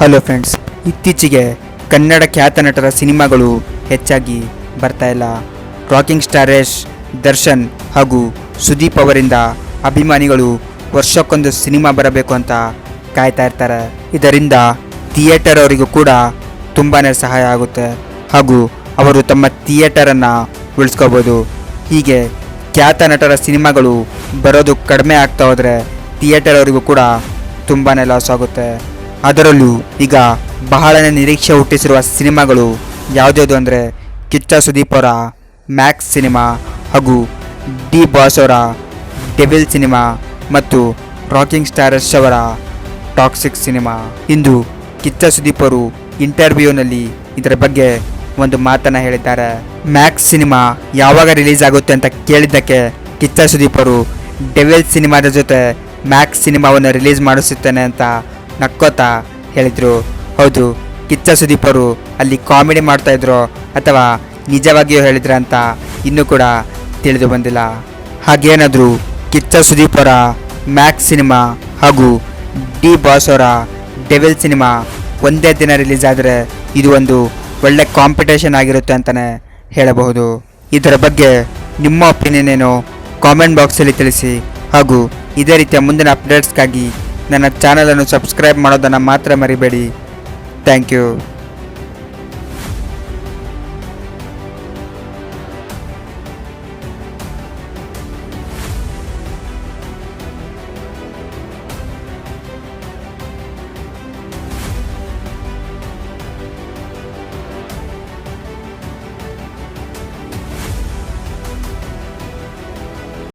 Hello friends, ಇತ್ತೀಚೆಗೆ ಕನ್ನಡ ಖ್ಯಾತ ನಟರ ಸಿನಿಮಾಗಳು ಹೆಚ್ಚಾಗಿ ಬರ್ತಾ ಇಲ್ಲ. ರಾಕಿಂಗ್ ಸ್ಟಾರ್ ಯಶ್, ದರ್ಶನ್ ಹಾಗೂ ಸುದೀಪ್ ಅವರಿಂದ ಅಭಿಮಾನಿಗಳು ವರ್ಷಕ್ಕೊಂದು ಸಿನಿಮಾ ಬರಬೇಕು ಅಂತ ಕಾಯ್ತಾ ಇರ್ತಾರೆ. ಇದರಿಂದ ಥಿಯೇಟರ್ ಅವರಿಗೂ ಕೂಡ ತುಂಬಾ ಸಹಾಯ ಆಗುತ್ತೆ ಹಾಗೂ ಅವರು ತಮ್ಮ ಥಿಯೇಟರನ್ನು ಉಳಿಸ್ಕೋಬೋದು. ಹೀಗೆ ಖ್ಯಾತ ನಟರ ಸಿನಿಮಾಗಳು ಬರೋದು ಕಡಿಮೆ ಆಗ್ತಾ ಹೋದರೆ ಥಿಯೇಟರ್ ಅವರಿಗೂ ಕೂಡ ತುಂಬಾ ಲಾಸ್ ಆಗುತ್ತೆ. ಅದರಲ್ಲೂ ಈಗ ಬಹಳನೇ ನಿರೀಕ್ಷೆ ಹುಟ್ಟಿಸಿರುವ ಸಿನಿಮಾಗಳು ಯಾವುದ್ಯಾವುದು ಅಂದರೆ ಕಿಚ್ಚ ಸುದೀಪ್ ಅವರ ಮ್ಯಾಕ್ಸ್ ಸಿನಿಮಾ ಹಾಗೂ ಡಿ ಬಾಸ್ ಅವರ ಡೆವಿಲ್ ಸಿನಿಮಾ ಮತ್ತು ರಾಕಿಂಗ್ ಸ್ಟಾರರ್ಸ್ ಅವರ ಟಾಕ್ಸಿಕ್ ಸಿನಿಮಾ. ಇಂದು ಕಿಚ್ಚ ಸುದೀಪ್ ಅವರು ಇಂಟರ್ವ್ಯೂನಲ್ಲಿ ಇದರ ಬಗ್ಗೆ ಒಂದು ಮಾತನ್ನು ಹೇಳಿದ್ದಾರೆ. ಮ್ಯಾಕ್ಸ್ ಸಿನಿಮಾ ಯಾವಾಗ ರಿಲೀಸ್ ಆಗುತ್ತೆ ಅಂತ ಕೇಳಿದ್ದಕ್ಕೆ ಕಿಚ್ಚ ಸುದೀಪ್ ಅವರು ಡೆವಿಲ್ ಸಿನಿಮಾದ ಜೊತೆ ಮ್ಯಾಕ್ಸ್ ಸಿನಿಮಾವನ್ನು ರಿಲೀಸ್ ಮಾಡಿಸುತ್ತೇನೆ ಅಂತ ನಕ್ಕೋತಾ ಹೇಳಿದರು, ಹೌದು, ಕಿಚ್ಚ ಸುದೀಪರು ಅಲ್ಲಿ ಕಾಮಿಡಿ ಮಾಡ್ತಾಯಿದ್ರು ಅಥವಾ ನಿಜವಾಗಿಯೂ ಹೇಳಿದ್ರ ಅಂತ ಇನ್ನೂ ಕೂಡ ತಿಳಿದು ಬಂದಿಲ್ಲ. ಹಾಗೇನಾದರೂ ಕಿಚ್ಚ ಸುದೀಪರ ಮ್ಯಾಕ್ಸ್ ಸಿನಿಮಾ ಹಾಗೂ ಡಿ ಬಾಸ್ ಅವರ ಡೆವಿಲ್ ಸಿನಿಮಾ ಒಂದೇ ದಿನ ರಿಲೀಸ್ ಆದರೆ ಇದು ಒಂದು ಒಳ್ಳೆ ಕಾಂಪಿಟೇಷನ್ ಆಗಿರುತ್ತೆ ಅಂತಲೇ ಹೇಳಬಹುದು. ಇದರ ಬಗ್ಗೆ ನಿಮ್ಮ ಒಪಿನಿಯನ್ ಏನು ಕಾಮೆಂಟ್ ಬಾಕ್ಸಲ್ಲಿ ತಿಳಿಸಿ ಹಾಗೂ ಇದೇ ರೀತಿಯ ಮುಂದಿನ ಅಪ್ಡೇಟ್ಸ್ಗಾಗಿ ನನ್ನ ಚಾನಲನ್ನು ಸಬ್ಸ್ಕ್ರೈಬ್ ಮಾಡೋದನ್ನು ಮಾತ್ರ ಮರಿಬೇಡಿ. Thank you.